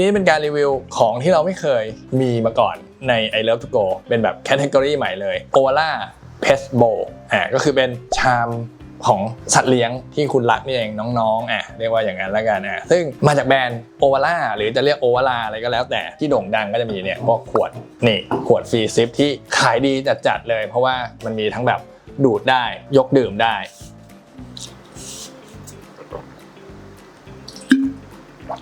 นี้เป็นการรีวิวของที่เราไม่เคยมีมาก่อนใน I Love to Go เป็นแบบแคตตากรีใหม่เลย o v a l a Pet Bowl อ่าก็คือเป็นชามของสัตว์เลี้ยงที่คุณรักนี่เองน้องๆอะเรียกว่าอย่างนั้นแล้วกันอะซึ่งมาจากแบรนด์โอวาล่าหรือจะเรียกโอวาลาอะไรก็แล้วแต่ที่โด่งดังก็จะมีเนี่ยพวกขวดนี่ขวดฟรีซิปที่ขายดีจัดๆเลย เพราะว่ามันมีทั้งแบบดูดได้ยกดื่มได้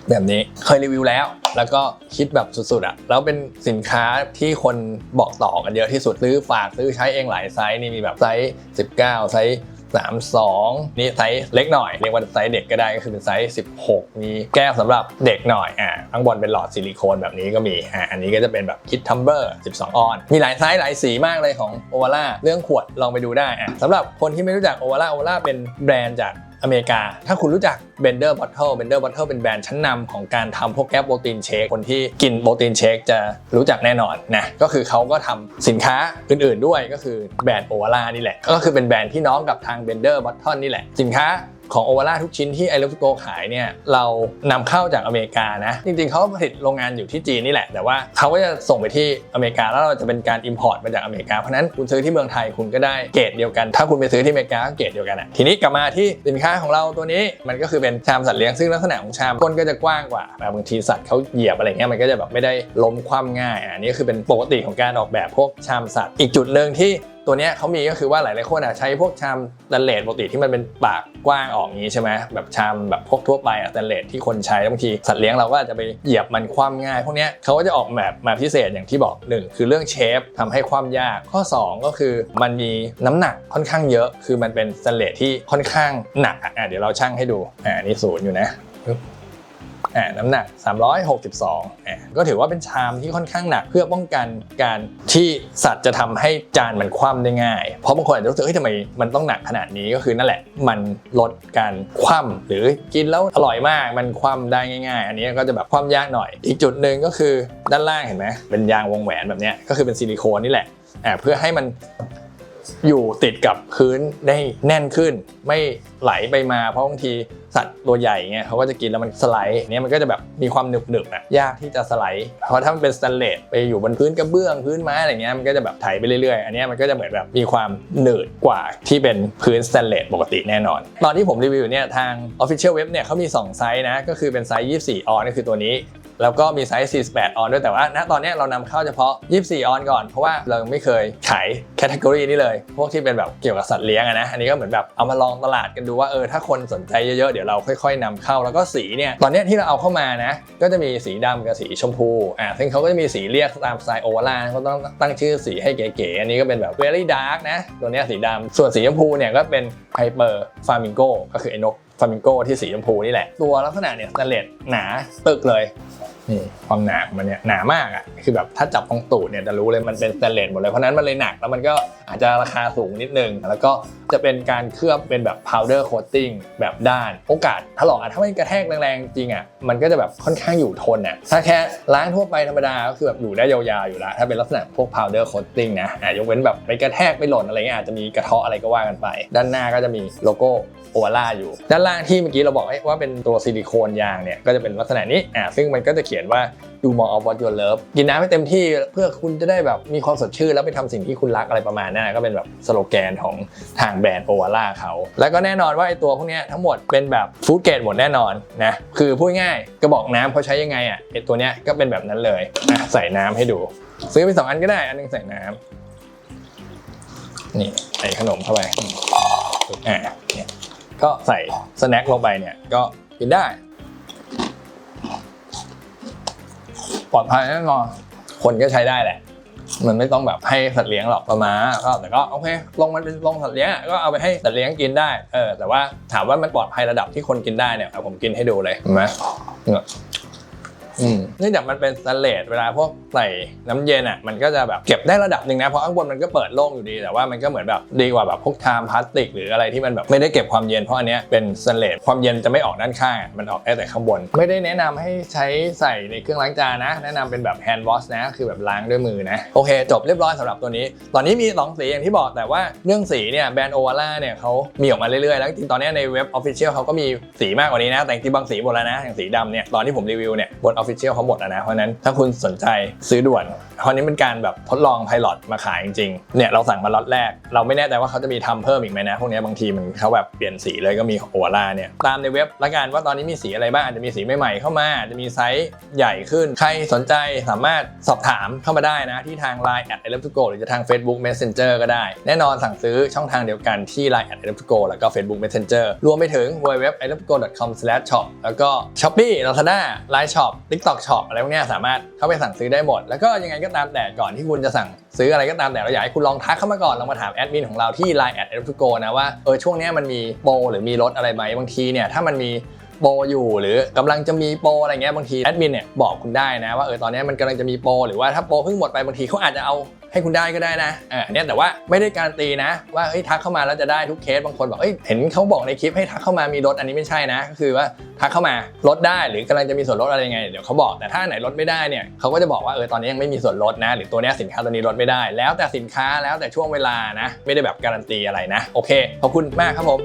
แบบนี้เคยรีวิวแล้ว แล้วก็คิดแบบสุดๆอะแล้วเป็นสินค้าที่คนบอกต่อกันเยอะที่สุดซื้อฝากซื้อใช้เองหลายไซส์นี่มีแบบไซส์ 19 ไซส์32 นี่ไซส์เล็กหน่อย เรียกว่าไซส์เด็กก็ได้ก็คือเป็นไซส์ 16 มีแก้วสำหรับเด็กหน่อยอ่าข้างบนเป็นหลอดซิลิโคนแบบนี้ก็มีอ่าอันนี้ก็จะเป็นแบบคิดทัมเบอร์ 12 ออน มีหลายไซส์หลายสีมากเลยของโอวาร่าเรื่องขวดลองไปดูได้อะสำหรับคนที่ไม่รู้จักโอวาร่าโอวาร่าเป็นแบรนด์จาก อเมริกา ถ้าคุณรู้จัก Bender Bottle Bender Bottle เป็นแบรนด์ชั้นนำของการทำพวกแก้วโปรตีนเชคคนที่กินโปรตีนเชคจะรู้จักแน่นอนนะก็คือเขาก็ทำสินค้าอื่นๆด้วยก็คือแบรนด์โอวาร่านี่แหละ ก็คือเป็นแบรนด์ที่น้องกับทาง Bender Bottle นี่แหละสินค้า ของโอวาร่าทุกชิ้นที่ไอ o ล e โกขายเนี่ยเรานำเข้าจากอเมริกานะ จริงๆเขาผลิตโรงงานอยู่ที่จีนนี่แหละ แต่ว่าเขาก็จะส่งไปที่อเมริกาแล้วเราจะเป็นการ Import มาจากอเมริกา เพราะนั้นคุณซื้อที่เมืองไทยคุณก็ได้เกรดเดียวกัน ถ้าคุณไปซื้อที่อเมริกาก็เกรดเดียวกันอะทีนี้กลับมาที่สินค้าของเราตัวนี้มันก็คือเป็นชามสัตว์เลี้ยงซึ่งลักษณะของชามก้นก็จะกว้างกว่าบางทีสัตว์เขาเหยียบอะไรเงี้ยมันก็จะแบบไม่ได้ล้มคว่ำง่ายอะอันนี้คือเป็นปกติของการออกแบบพวกชามสัตว์ อีกจุดหนึ่งที่ ตัวเนี้ยเขามีก็คือว่าหลายๆคนอะใช้พวกชามสแตนเลสปกติที่มันเป็นปากกว้างออกอย่างนี้ใช่ไหมแบบชามแบบพวกทั่วไปอะสแตนเลสที่คนใช้บางทีสัตว์เลี้ยงเราก็อาจจะไปเหยียบมันคว่ำง่ายพวกเนี้ยเขาก็จะออกแบบมาพิเศษอย่างที่บอกหนึ่งคือเรื่องเชฟทำให้ความยากข้อ 2 ก็คือมันมีน้ำหนักค่อนข้างเยอะ คือมันเป็นสแตนเลสที่ค่อนข้างหนักอะเดี๋ยวเราชั่งให้ดูอ่านี่ศูนย์อยู่นะ อ่าน้ำหนัก 362อ่าก็ถือว่าเป็นชามที่ค่อนข้างหนักเพื่อป้องกันการที่สัตว์จะทำให้จานมันคว่ำได้ง่าย เพราะบางคนอาจจะรู้สึกเฮ้ยทำไมมันต้องหนักขนาดนี้ก็คือนั่นแหละ มันลดการคว่ำหรือกินแล้วอร่อยมากมันคว่ำได้ง่าย ๆ อันนี้ก็จะแบบคว่ำยากหน่อย อีกจุดหนึ่งก็คือด้านล่างเห็นไหมเป็นยางวงแหวนแบบเนี้ยก็คือเป็นซิลิโคนนี่แหละอ่าเพื่อให้มัน อยู่ติดกับพื้นได้แน่นขึ้น ไม่ไหลไปมาเพราะบางทีสัตว์ตัวใหญ่เงี้ยเขาก็จะกินแล้วมันสไลด์เนี่ยมันก็จะแบบมีความหนึบหนึบๆอะยากที่จะสไลด์เพราะถ้ามันเป็นสแตนเลสไปอยู่บนพื้นกระเบื้องพื้นไม้อะไรเงี้ยมันก็จะแบบไถไปเรื่อยๆ อันนี้มันก็จะเหมือนแบบมีความหนืดกว่าที่เป็นพื้นสแตนเลสปกติแน่นอน ตอนที่ผมรีวิวเนี่ยทาง Official Web เนี่ยเขามี 2 ไซส์นะก็คือเป็นไซส์ 24 ออนก็คือตัวนี้ แล้วก็มีไซส์ 48 ออนด้วยแต่ว่า ณตอนนี้เรานำเข้าเฉพาะ 24 ออนก่อน เพราะว่าเราไม่เคยขายแคตตากรีนี้เลย พวกที่เป็นแบบเกี่ยวกับสัตว์เลี้ยงนะ อันนี้ก็เหมือนแบบเอามาลองตลาดกันดูว่าเออถ้าคนสนใจเยอะๆ เดี๋ยวเราค่อย ๆนำเข้าแล้วก็สีเนี่ยตอนนี้ที่เราเอาเข้ามานะ ก็จะมีสีดำกับสีชมพูอ่าซึ่งเขาก็จะมีสีเรียกตามสไตล์โอวาร่าเขาต้องตั้งชื่อสีให้เก๋ๆอันนี้ก็เป็นแบบ very dark นะตัวนี้สีดำส่วนสีชมพูเนี่ยก็เป็น hyper flamingo ก็คือไอ้นกฟามิงโกที่สีชมพูนี่แหละ ตัวลักษณะเนี่ยสแตนเลสหนาตึกเลย นี่ความหนามันเนี่ยหนามากอะคือแบบถ้าจับตรงตูดเนี่ยจะรู้เลยมันเป็นสแตนเลสหมดเลยเพราะนั้นมันเลยหนักแล้วมันก็อาจจะราคาสูงนิดนึง แล้วก็จะเป็นการเคลือบเป็นแบบ powder coating แบบด้าน โอกาสถลอกอะถ้าไมันกระแทกแรงๆจริงอะมันก็จะแบบค่อนข้างอยู่ทนอะถ้าแค่ล้างทั่วไปธรรมดาก็คือแบบอยู่ได้ยาวๆอยู่ล้วถ้าเป็นลักษณะพวก powder coating นะอะยกเว้นแบบไปกระแทกไปหล่นอะไรเงี้ยอาจจะมีกระเทาะอะไรก็ว่ากันไป ด้านหน้าก็จะมีโลโก้โอวาร่าอยู่ ด้านล่างที่เมื่อกี้เราบอกว่าเป็นตัวซิลิโคนยางเนี่ยก็จะเป็นลักษณะนี้อ่าซึ่งมันก็จะเขียนว่า do more of what you love กินน้ำให้เต็มที่เพื่อคุณจะได้แบบมีความสดชื่นแล้วไปทำสิ่งที่คุณรักอะไรประมาณนั้นก็เป็นแบบสโลแกนของทางแบรนด์โอวาร่าเขา แล้วก็แน่นอนว่าไอตัวพวกนี้ทั้งหมดเป็นแบบฟู้ดเกรดหมดแน่นอนนะคือพูดง่ายกระบอกน้ำเขาใช้ยังไงอะไอตัวเนี้ยก็เป็นแบบนั้นเลยอะใส่น้ำให้ดู ซื้อไปสองอันก็ได้อันหนึงใส่น้ำนี่ใส่ขนมเข้าไปอะเนี่ยก็ใส่สแน็คลงไปเนี่ยก็กินได้ ปลอดภัยแน่นอนคนก็ใช้ได้แหละ มันไม่ต้องแบบให้สัตว์เลี้ยงหรอกประมาณก็แต่ก็โอเค ลงมันเป็นลงสัตว์เลี้ยงก็เอาไปให้สัตว์เลี้ยงกินได้เออแต่ว่าถามว่ามันปลอดภัยระดับที่คนกินได้เนี่ยผมกินให้ดูเลยเห็นไหม เนี่ยอืมเนื่องจากมันเป็นสแตนเลสเวลาพวกใส่น้ำเย็นอะมันก็จะแบบเก็บได้ระดับหนึ่งนะเพราะข้างบนมันก็เปิดโล่งอยู่ดีแต่ว่ามันก็เหมือนแบบดีกว่าแบบพวกชามพลาสติก หรืออะไรที่มันแบบไม่ได้เก็บความเย็นเพราะอันเนี้ยเป็นสแตนเลสความเย็นจะไม่ออกด้านข้างอะมันออกได้แต่ข้างบน ไม่ได้แนะนำให้ใช้ใส่ในเครื่องล้างจานนะ แนะนำเป็นแบบแฮนด์วอชนะคือแบบล้างด้วยมือนะโอเคจบเรียบร้อยสำหรับตัวนี้ ตอนนี้มีสองสีอย่างที่บอกแต่ว่าเรื่องสีเนี่ยแบรนด์โอวาร่าเนี่ยเขามีออกมาเรื่อยๆแล้วจริงๆตอนนี้ในเว็บออฟฟิเชียลเขาก็มีสีมากกว่านี้นะแต่จริงๆบางสีหมดแล้วนะอย่างสีดำเนี่ยตอนที่ผมรีวิวเนี่ยบน Official Official เขาหมดนะ เพราะนั้นถ้าคุณสนใจซื้อด่วนเพราะนี้เป็นการแบบทดลองไพลอตมาขายจริงๆ เนี่ยเราสั่งมาล็อตแรก เราไม่แน่ใจว่าเขาจะมีทำเพิ่มอีกไหมนะ พวกนี้บางทีมันเขาแบบเปลี่ยนสีเลยก็มีโอวาร่าเนี่ย ตามในเว็บละกันว่าตอนนี้มีสีอะไรบ้างอาจจะมีสีใหม่ๆเข้ามาอาจจะมีไซส์ใหญ่ขึ้น ใครสนใจสามารถสอบถามเข้ามาได้นะ ที่ทาง Line at e l e p t o go หรือจะทาง Facebook Messenger ก็ได้ แน่นอนสั่งซื้อช่องทางเดียวกันที่ Line at e l e p t o go แล้วก็ Facebook Messenger รวมไปถึง www e l e p t o go com shop แล้วก็ Shopee Lazada Line Shop TikTok Shop อะไรพวกนี้สามารถเข้าไปสั่งซื้อได้หมด แล้วก็ยังไงก็ตามแต่ก่อนที่คุณจะสั่งซื้ออะไรก็ตามแต่เราอยากให้คุณลองทักเข้ามาก่อนลองมาถามแอดมินของเราที่ Line at e l e p t o go นะว่าเออช่วงนี้มันมีโปรหรือมีลดอะไรไหมบางทีเนี่ยถ้ามันมีโปรอยู่หรือกำลังจะมีโปรอะไรเงี้ยบางทีแอดมินเนี่ยบอกคุณได้นะว่าเออตอนนี้มันกำลังจะมีโปรหรือว่าถ้าโปรเพิ่งหมดไปบางทีเขาอาจจะเอา ให้คุณได้ก็ได้นะอ่าเนี่ยแต่ว่าไม่ได้การันตีนะ ว่าเฮ้ยทักเข้ามาแล้วจะได้ทุกเคสบางคนบอกเอ้ยเห็นเขาบอกในคลิปให้ทักเข้ามามีลดอันนี้ไม่ใช่นะ ก็คือว่าทักเข้ามาลดได้หรือกำลังจะมีส่วนลดอะไรยังไงเดี๋ยวเขาบอกแต่ถ้าไหนลดไม่ได้เนี่ยเขาก็จะบอกว่าเออตอนนี้ยังไม่มีส่วนลดนะ หรือตัวเนี้ยสินค้าตัวนี้ลดไม่ได้ แล้วแต่สินค้าแล้วแต่ช่วงเวลานะ ไม่ได้แบบการันตีอะไรนะ โอเคขอบคุณมากครับผม